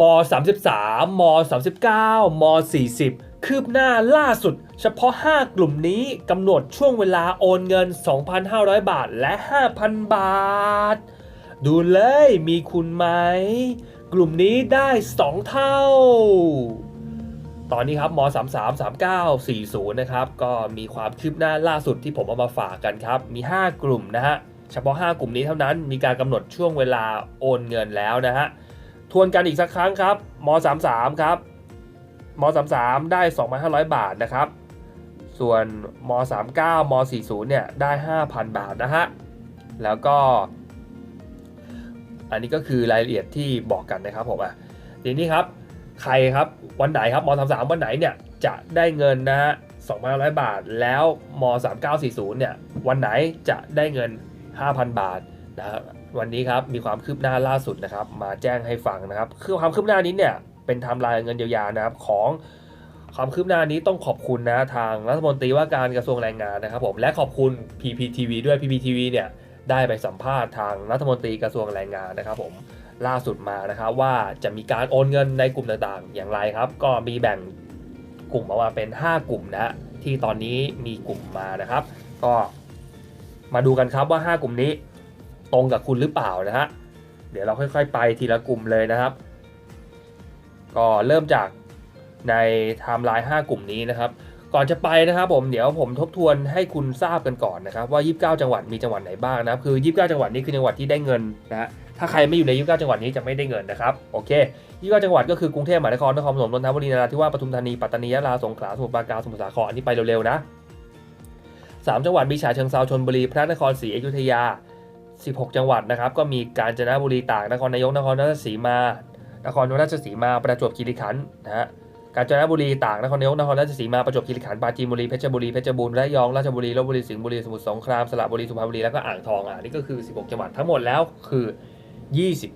ม33ม39ม40 คืบหน้าล่าสุด เฉพาะ 5 กลุ่มนี้กำหนดช่วงเวลาโอนเงิน 2,500 บาทและ 5,000 บาท ดูเลยมีคุณไหม กลุ่มนี้ได้ 2 เท่า ตอนนี้ครับม33 39 40 นะครับ ก็มีความคืบหน้าล่าสุดที่ผมเอามาฝากกันครับ มี 5 กลุ่มนะฮะ เฉพาะ 5 กลุ่มนี้เท่านั้น มีการกำหนดช่วงเวลาโอนเงินแล้วนะฮะ ทวนกันอีกสักครั้งครับม33ครับม33ได้ 2,500 บาทนะครับ ส่วนม39ม40เนี่ยได้ 5,000 บาทนะฮะ แล้วก็ อันนี้ก็คือรายละเอียดที่บอกกันนะครับผมอะทีนี้ครับ ใครครับวันไหนครับม33วันไหนเนี่ยจะได้เงินนะฮะ2,500 บาท แล้วม3940เนี่ยวันไหนจะได้เงิน 5,000 บาทนะครับ วันนี้ครับมีความคืบหน้าล่าสุดนะครับ มาแจ้งให้ฟังนะครับ คือความคืบหน้านี้เนี่ยเป็นไทม์ไลน์เงินเยียวยานะครับของความคืบหน้านี้ต้องขอบคุณนะทางรัฐมนตรีว่าการกระทรวงแรงงานนะครับผมและขอบคุณ PPTV ด้วย PPTV เนี่ยได้ไปสัมภาษณ์ทางรัฐมนตรีกระทรวงแรงงานนะครับผมล่าสุดมานะครับว่าจะมีการโอนเงินในกลุ่มต่างๆ อย่างไรครับ ก็มีแบ่งกลุ่มออกมาเป็น 5 กลุ่มนะฮะที่ตอนนี้มีกลุ่มมานะครับ ก็มาดูกันครับว่า 5 กลุ่มนี้ ตรงกับคุณหรือเปล่านะฮะเดี๋ยวเราค่อย ๆ ไปทีละกลุ่มเลยนะครับ ก็เริ่มจากในไทม์ไลน์5กลุ่มนี้นะครับ ก่อนจะไปนะครับผมเดี๋ยวผมทบทวนให้คุณทราบกันก่อนนะครับว่า 29 จังหวัดมีจังหวัดไหนบ้างนะครับคือ 29 จังหวัดนี้คือจังหวัดที่ได้เงินนะฮะถ้าใครไม่อยู่ใน 29 จังหวัดนี้จะไม่ได้เงินนะครับโอเค 29 จังหวัดก็คือกรุงเทพมหานครนครปฐมนนทบุรีนราธิวาสปทุมธานีปัตตานียะลาสงขลาสมุทรปราการสมุทรสาครอันนี้ไปเร็วๆนะสามจังหวัดมีฉะเชิงเทราชลบุรีพระนครศรีอยุธยา 16 จังหวัดนะครับ ก็มีกาญจนบุรีตากนครนายกนครราชสีมา นครราชสีมาประจวบคีรีขันธ์นะฮะกาญจนบุรีตากนครนายกนครราชสีมาประจวบคีรีขันธ์ปราจีนบุรีเพชรบุรีเพชรบูรณ์ระยองราชบุรีลบบุรีสิงห์บุรีสมุทรสงครามสระบุรีสุพรรณบุรีแล้วก็อ่างทองอ่านี่ก็คือ 16 จังหวัดทั้งหมดแล้วคือ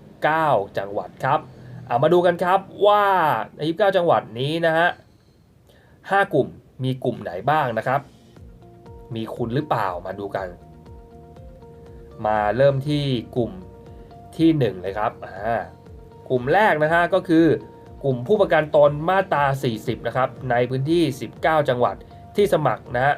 29 จังหวัดครับเอามาดูกันครับว่าใน29 จังหวัดนี้นะฮะ5กลุ่มมีกลุ่มไหนบ้างนะครับ มีคุณหรือเปล่ามาดูกัน มาเริ่มที่กลุ่มที่ 1 เลยครับอ่ากลุ่มแรกนะฮะก็คือกลุ่มผู้ประกันตนมาตรา 40 นะครับ ในพื้นที่ 19 จังหวัดที่สมัครนะฮะ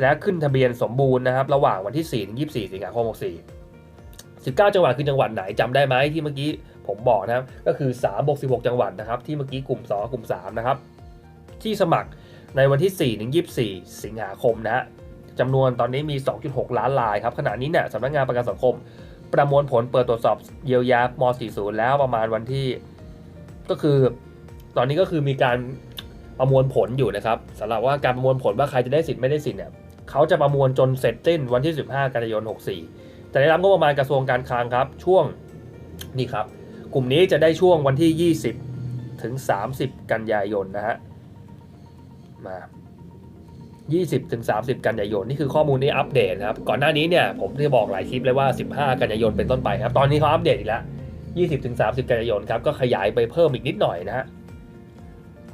และขึ้นทะเบียนสมบูรณ์นะครับ ระหว่างวันที่ 4 ถึง 24 สิงหาคม 64 19 จังหวัดคือจังหวัดไหนจำได้ไหมที่เมื่อกี้ผมบอกนะครับ ก็คือ3บวก16 จังหวัดนะครับ ที่เมื่อกี้กลุ่ม 2 กลุ่ม 3 นะครับ ที่สมัครในวันที่ 4 ถึง 24 สิงหาคมนะฮะ จำนวนตอนนี้มี 2.6 ล้านรายครับขณะนี้เนี่ยสำนักงานประกันสังคม ประมวลผลเปิดตรวจสอบเยียวยาม40 แล้วประมาณวันที่ ก็คือ ตอนนี้ก็คือมีการประมวลผลอยู่นะครับสำหรับว่าการประมวลผลว่าใครจะได้สิทธิ์ไม่ได้สิทธิ์เนี่ยเขาจะประมวลจนเสร็จสิ้นวันที่ 15 กันยายน 64 แต่ได้รับงบประมาณกระทรวงการคลังครับ ช่วงนี่ครับ กลุ่มนี้จะได้ช่วงวันที่ 20 ถึง 30 กันยายนนะฮะมา 20ถึง30 กันยายน นี่คือข้อมูลที่อัปเดตนะครับ ก่อนหน้านี้เนี่ยผมได้บอกหลายคลิปเลยว่า 15 กันยายนเป็นต้นไปครับ ตอนนี้เขาอัปเดตอีกแล้ว 20ถึง30 กันยายนครับ ก็ขยายไปเพิ่มอีกนิดหน่อยนะฮะ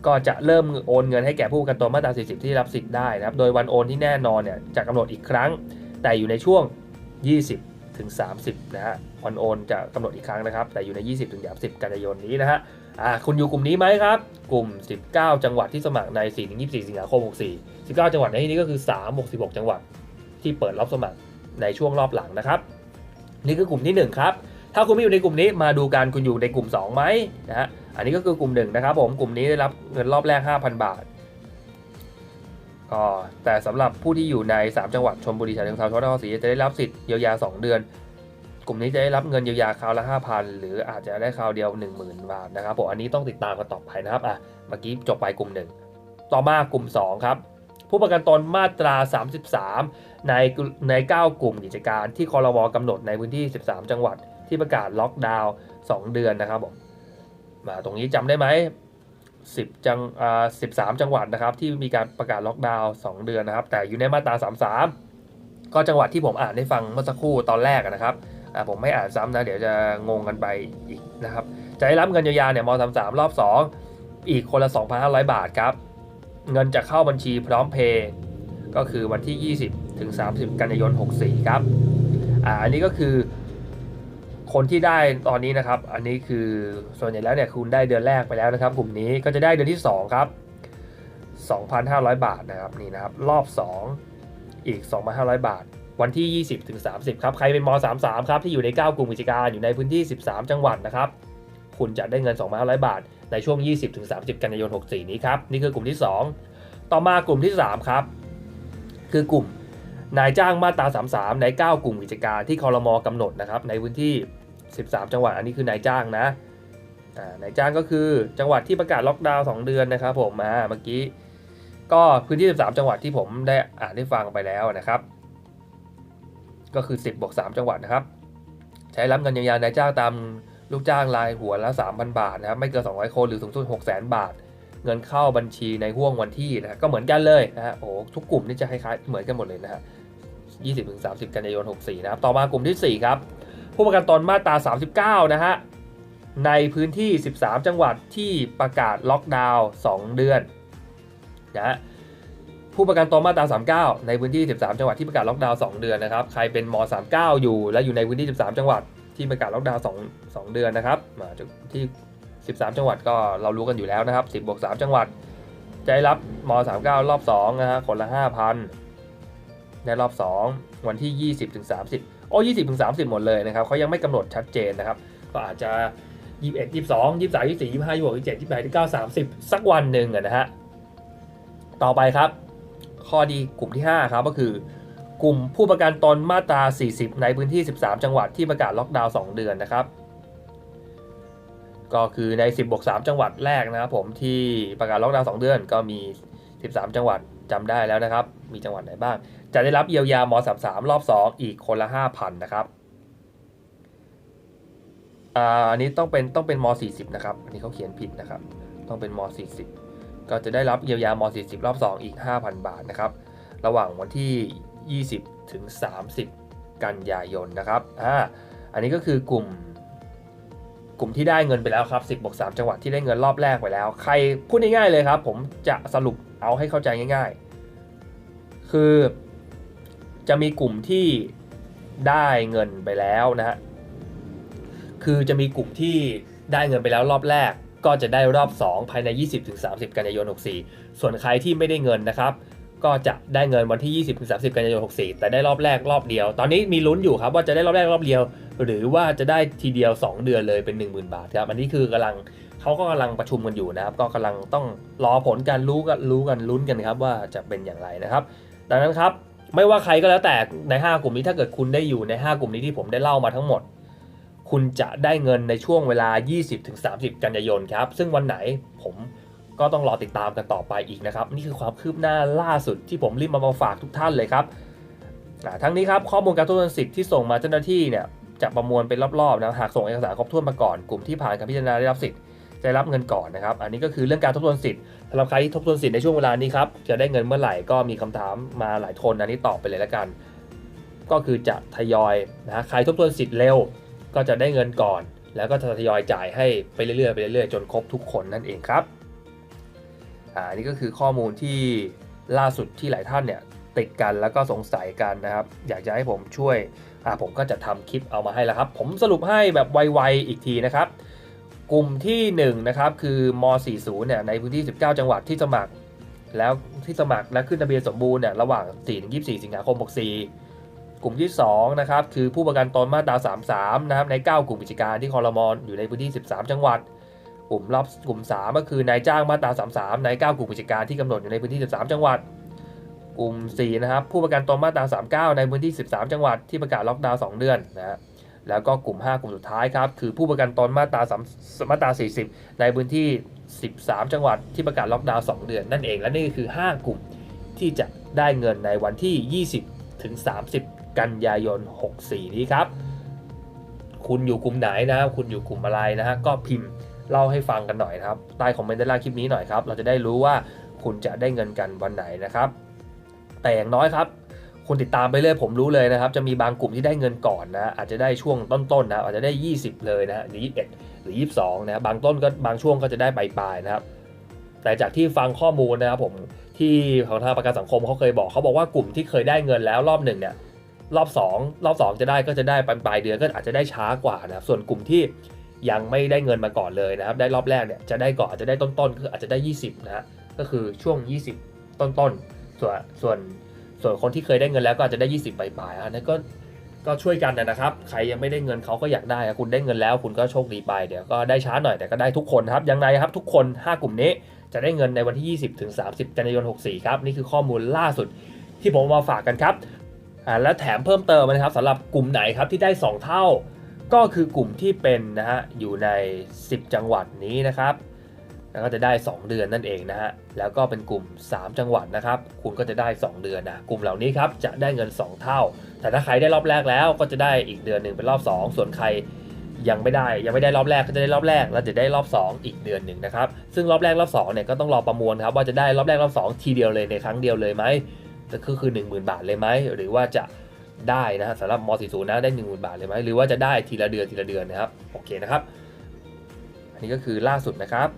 ก็จะเริ่มโอนเงินให้แก่ผู้ประกันตนมาตรา 40 ที่รับสิทธิ์ได้นะครับ โดยวันโอนที่แน่นอนเนี่ยจะกำหนดอีกครั้ง แต่อยู่ในช่วง 20 ถึง 30 นะฮะ วันโอนจะกำหนดอีกครั้งนะครับ แต่อยู่ใน 20 ถึง 30 กันยายนนี้นะฮะ อ่า คุณอยู่กลุ่มนี้ไหมครับ กลุ่ม 19 จังหวัดที่สมัครใน4ถึง24 สิงหาคม 64 19 จังหวัดในที่นี้ก็คือ 3 66 จังหวัดที่เปิดรับสมัครในช่วงรอบหลังนะครับ นี่คือกลุ่มที่ 1 ครับ ถ้าคุณไม่อยู่ในกลุ่มนี้มาดูกันคุณอยู่ในกลุ่ม2ไหมนะฮะอันนี้ก็คือกลุ่ม1นะครับผมกลุ่มนี้ได้รับเงินรอบแรก 5,000 บาทก็แต่สำหรับผู้ที่อยู่ใน 3 จังหวัดชลบุรีฉะเชิงเทราชนครศรีจะได้รับสิทธิ์เยียวยา 2 เดือน กลุ่มนี้จะได้รับเงินเยียวยาคราวละ 5,000 หรืออาจจะได้คราวเดียว 10,000 บาทนะครับผมอันนี้ต้องติดตามกันต่อไปนะครับอะเมื่อกี้จบไปกลุ่ม 1 ต่อมากลุ่ม 2 ครับ ผู้ประกันตนมาตรา 33 ในใน 9 กลุ่มกิจการที่คอรวกำหนดในพื้นที่ 13 จังหวัดที่ประกาศล็อกดาวน์ 2 เดือนนะครับผมมาตรงนี้จำได้ไหม10จังอ่า13 จังหวัดนะครับที่มีการประกาศล็อกดาวน์ 2 เดือนนะครับ แต่อยู่ในมาตรา 33 ก็จังหวัดที่ผมอ่านให้ฟังเมื่อสักครู่ตอนแรกนะครับอ่าผมไม่อ่านซ้ำนะ เดี๋ยวจะงงกันไปอีกนะครับ จะได้รับเงินเยียวยาเนี่ยม 33 รอบ 2 อีกคนละ 2,500 บาทครับ เงินจะเข้าบัญชีพร้อมเพย์ก็คือวันที่ 20 ถึง 30 กันยายน 64 ครับอ่าอันนี้ก็คือคนที่ได้ตอนนี้นะครับ อันนี้คือส่วนใหญ่แล้วเนี่ยคุณได้เดือนแรกไปแล้วนะครับ กลุ่มนี้ก็จะได้เดือนที่ 2 ครับ 2,500 บาทนะครับนี่นะครับรอบ 2 อีก 2,500 บาท วันที่ 20 ถึง 30 ครับ ใครเป็นม 33 ครับ ที่อยู่ใน 9 กลุ่มกิจการอยู่ในพื้นที่ 13 จังหวัดนะครับ คุณจะได้เงิน 2,500 บาท ในช่วง 20ถึง30 กันยายน 64 นี้ครับ นี่คือกลุ่มที่ 2 ต่อมากลุ่มที่ 3 ครับ คือกลุ่มนายจ้างมาตรา 33 ใน 9 กลุ่มกิจการที่คอรมอกำหนดนะครับในพื้นที่ 13 จังหวัดอันนี้คือนายจ้างนะนายจ้างก็คือจังหวัดที่ประกาศล็อกดาวน์2เดือนนะครับผมมาเมื่อกี้ ก็พื้นที่ 13 จังหวัดที่ผมได้อ่านให้ฟังไปแล้วนะครับ ก็คือ 10บวก3จังหวัดนะครับ ใช้รับเงินเยียวยานายจ้างตาม ลูกจ้างรายหัวละ 3,000 บาทนะครับไม่เกิน 200 คนหรือสูงสุด600,000 บาท เงินเข้าบัญชีในห่วงวันที่นะก็เหมือนกันเลยนะฮะโอ้ทุกกลุ่มนี่จะคล้ายๆเหมือนกันหมดเลยนะฮะ20-30 กันยายน 64 นะครับ ต่อมากลุ่มที่ 4 ครับ ผู้ประกันตนมาตรา 39 นะฮะ ในพื้นที่ 13 จังหวัดที่ประกาศล็อกดาวน์ 2 เดือนนะฮะผู้ประกันตนมาตรา 39 ในพื้นที่ 13 จังหวัดที่ประกาศล็อกดาวน์ 2 เดือนนะครับ ใครเป็นม 39 อยู่และอยู่ในพื้นที่ 13 จังหวัด ที่ประกาศล็อกดาวน์2 2เดือนนะครับมาจากที่ 13 จังหวัดก็เรารู้กันอยู่แล้วนะครับ 10บวก3จังหวัดจะได้รับม39 รอบ 2 นะฮะคนละ 5,000 ในรอบ 2 วันที่ 20ถึง30 โอ้20ถึง30 หมดเลยนะครับเขายังไม่กำหนดชัดเจนนะครับ ก็อาจจะ 21 22 23 24 25 26 27 28 29 30 สักวันหนึ่งนะฮะ ต่อไปครับ ข้อดีกลุ่มที่ 5 ครับก็คือ กลุ่มผู้ประกันตนมาตรา 40 ในพื้นที่ 13 จังหวัดที่ประกาศล็อกดาวน์ 2 เดือนนะครับ ก็คือใน 10บวก3จังหวัดแรกนะครับผมที่ประกาศล็อกดาวน์ 2 เดือนก็มี 13 จังหวัดจำได้แล้วนะครับ มีจังหวัดไหนบ้าง จะได้รับเยียวยาม33รอบ 2 อีกคนละ 5,000 นะครับอันนี้ต้องเป็นต้องเป็นม 40 นะครับ อันนี้เขาเขียนผิดนะครับ ต้องเป็นม 40 ก็จะได้รับเยียวยาม 40 รอบ 2 อีก 5,000 บาทนะครับ ระหว่างวันที่ 20 ถึง 30 กันยายนนะครับอ่าอันนี้ก็คือกลุ่ม กลุ่มที่ได้เงินไปแล้วครับ 10บวก3จังหวัดที่ได้เงินรอบแรกไปแล้ว ใครพูดง่ายๆเลยครับ ผมจะสรุปเอาให้เข้าใจง่ายๆ คือจะมีกลุ่มที่ได้เงินไปแล้วนะฮะ คือจะมีกลุ่มที่ได้เงินไปแล้วรอบแรก ก็จะได้รอบ 2 ภายใน 20-30 กันยายน 64 ส่วนใครที่ไม่ได้เงินนะครับ ก็จะได้เงินวันที่ 20-30 กันยายน 64 แต่ได้รอบแรกรอบเดียว ตอนนี้มีลุ้นอยู่ครับว่าจะได้รอบแรกรอบเดียว หรือว่าจะได้ทีเดียว 2 เดือนเลยเป็น 10,000 บาทครับ อันนี้คือกำลังเขาก็กำลังประชุมกันอยู่นะครับ ก็กำลังต้องรอผลการรู้กันรู้กันลุ้นกันครับว่าจะเป็นอย่างไรนะครับ ดังนั้นครับไม่ว่าใครก็แล้วแต่ใน 5 กลุ่มนี้ถ้าเกิดคุณได้อยู่ใน 5 กลุ่มนี้ที่ผมได้เล่ามาทั้งหมด คุณจะได้เงินในช่วงเวลา 20-30 กันยายนครับ ซึ่งวันไหนผม ก็ต้องรอติดตามกันต่อไปอีกนะครับ นี่คือความคืบหน้าล่าสุดที่ผมรีบมามาฝากทุกท่านเลยครับทั้งนี้ครับข้อมูลการทบทวนสิทธิ์ที่ส่งมาเจ้าหน้าที่เนี่ยจะประมวลเป็นรอบๆนะหากส่งเอกสารครบถ้วนมาก่อนกลุ่มที่ผ่านการพิจารณาได้รับสิทธิ์จะรับเงินก่อนนะครับ อันนี้ก็คือเรื่องการทบทวนสิทธิ์สำหรับใครที่ทบทวนสิทธิ์ในช่วงเวลานี้ครับจะได้เงินเมื่อไหร่ก็มีคำถามมาหลายคนอันนี้ตอบไปเลยแล้วกัน ก็คือจะทยอยนะฮะใครทบทวนสิทธิ์เร็ว ก็จะได้เงินก่อน แล้วก็จะทยอยจ่ายให้ไปเรื่อยๆไปเรื่อยๆจนครบทุกคนนั่นเองครับ อ่าอันนี้ก็คือข้อมูลที่ล่าสุดที่หลายท่านเนี่ยติดกันแล้วก็สงสัยกันนะครับ อยากจะให้ผมช่วยผมก็จะทำคลิปเอามาให้แล้วครับ ผมสรุปให้แบบไวๆอีกทีนะครับ กลุ่มที่1นะครับคือม 40 เนี่ยในพื้นที่ 19 จังหวัดที่สมัคร แล้วที่สมัครและขึ้นทะเบียนสมบูรณ์เนี่ยระหว่าง 4-24 สิงหาคม 64 กลุ่มที่2นะครับคือผู้ประกันตนมาตรา 33 นะครับใน 9 กลุ่มกิจการที่คอรมอนอยู่ในพื้นที่ 13 จังหวัด กลุ่มรอบกลุ่ม 3 ก็คือนายจ้างมาตรา 33 ใน 9 กลุ่มกิจการที่กำหนดอยู่ในพื้นที่ 13 จังหวัด กลุ่ม 4 นะครับ ผู้ประกันตนมาตรา 39 ในพื้นที่ 13 จังหวัดที่ประกาศล็อกดาวน์2เดือนนะฮะแล้วก็กลุ่ม 5 กลุ่มสุดท้ายครับคือผู้ประกันตนมาตรา3มาตรา 40 ในพื้นที่ 13 จังหวัดที่ประกาศล็อกดาวน์2เดือนนั่นเองและนี่คือ 5 กลุ่มที่จะได้เงินในวันที่ 20 ถึง 30 กันยายน 64 นี้ครับ คุณอยู่กลุ่มไหนนะครับคุณอยู่กลุ่มอะไรนะฮะก็พิมพ์ เล่าให้ฟังกันหน่อยครับใต้คอมเมนต์ด้านล่างคลิปนี้หน่อยครับ เราจะได้รู้ว่าคุณจะได้เงินกันวันไหนนะครับ แต่อย่างน้อยครับ คุณติดตามไปเรื่อยผมรู้เลยนะครับ จะมีบางกลุ่มที่ได้เงินก่อนนะ อาจจะได้ช่วงต้นๆนะอาจจะได้ 20 เลยนะหรือ 21 หรือ 22 นะบางต้นก็บางช่วงก็จะได้ปลายๆนะครับ แต่จากที่ฟังข้อมูลนะครับผมที่ของทางประกันสังคมเขาเคยบอกเขาบอกว่ากลุ่มที่เคยได้เงินแล้วรอบหนึ่งเนี่ยรอบ 2 รอบ 2 จะได้ก็จะได้ปลายปลายเดือนก็อาจจะได้ช้ากว่านะครับส่วนกลุ่มที่ ยังไม่ได้เงินมาก่อนเลยนะครับ ได้รอบแรกเนี่ยจะได้ก่อนอาจจะได้ต้นๆคืออาจจะได้ 20นะฮะก็คือช่วง 20 ต้นๆส่วนส่วนส่วนคนที่เคยได้เงินแล้วก็อาจจะได้ 20ปลายๆอันนั้นก็ก็ช่วยกันนะครับ ใครยังไม่ได้เงินเขาก็อยากได้คุณได้เงินแล้ว คุณก็โชคดีไปเดี๋ยวก็ได้ช้าหน่อยแต่ก็ได้ทุกคนครับยังไงครับทุกคน 5 กลุ่มนี้จะได้เงินในวันที่ 20 ถึง 30 กันยายน 64 ครับ นี่คือข้อมูลล่าสุดที่ผมมาฝากกันครับอ่าและแถมเพิ่มเติมนะครับสำหรับกลุ่มไหนครับที่ได้ 2 เท่า ก็คือกลุ่มที่เป็นนะฮะอยู่ใน 10 จังหวัดนี้นะครับแล้วก็จะได้ 2 เดือนนั่นเองนะฮะแล้วก็เป็นกลุ่ม 3 จังหวัดนะครับ คุณก็จะได้ 2 เดือนนะกลุ่มเหล่านี้ครับจะได้เงิน 2 เท่า แต่ถ้าใครได้รอบแรกแล้วก็จะได้อีกเดือนหนึ่งเป็นรอบ 2 ส่วนใครยังไม่ได้ยังไม่ได้รอบแรกก็จะได้รอบแรก แล้วจะได้รอบ 2 อีกเดือนหนึ่งนะครับซึ่งรอบแรกรอบ2เนี่ยก็ต้องรอประมวลครับว่าจะได้รอบแรกรอบ 2 ทีเดียวเลยในครั้งเดียวเลยไหมก็คือ 10,000 บาทเลยไหมหรือว่าจะ ได้นะฮะสำหรับม .40 นะได้10,000 บาทเลยไหมหรือว่าจะได้ทีละเดือนทีละเดือนนะครับโอเคนะครับ อันนี้ก็คือล่าสุดนะครับ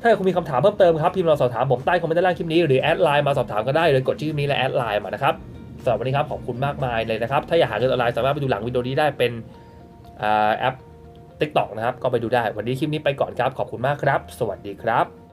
ถ้าคุณมีคำถามเพิ่มเติมครับพิมพ์เราสอบถามผมใต้คอมเมนต์ด้านล่างคลิปนี้หรือแอดไลน์มาสอบถามก็ได้เลยกดชื่อนี้และแอดไลน์มานะครับสำหรับวันนี้ครับขอบคุณมากมายเลยนะครับ ถ้าอยากหาเงินออนไลน์สามารถไปดูหลังวิดีโอนี้ได้เป็นอแอป TikTok นะครับ ก็ไปดูได้วันนี้คลิปนี้ไปก่อนครับ ขอบคุณมากครับ สวัสดีครับ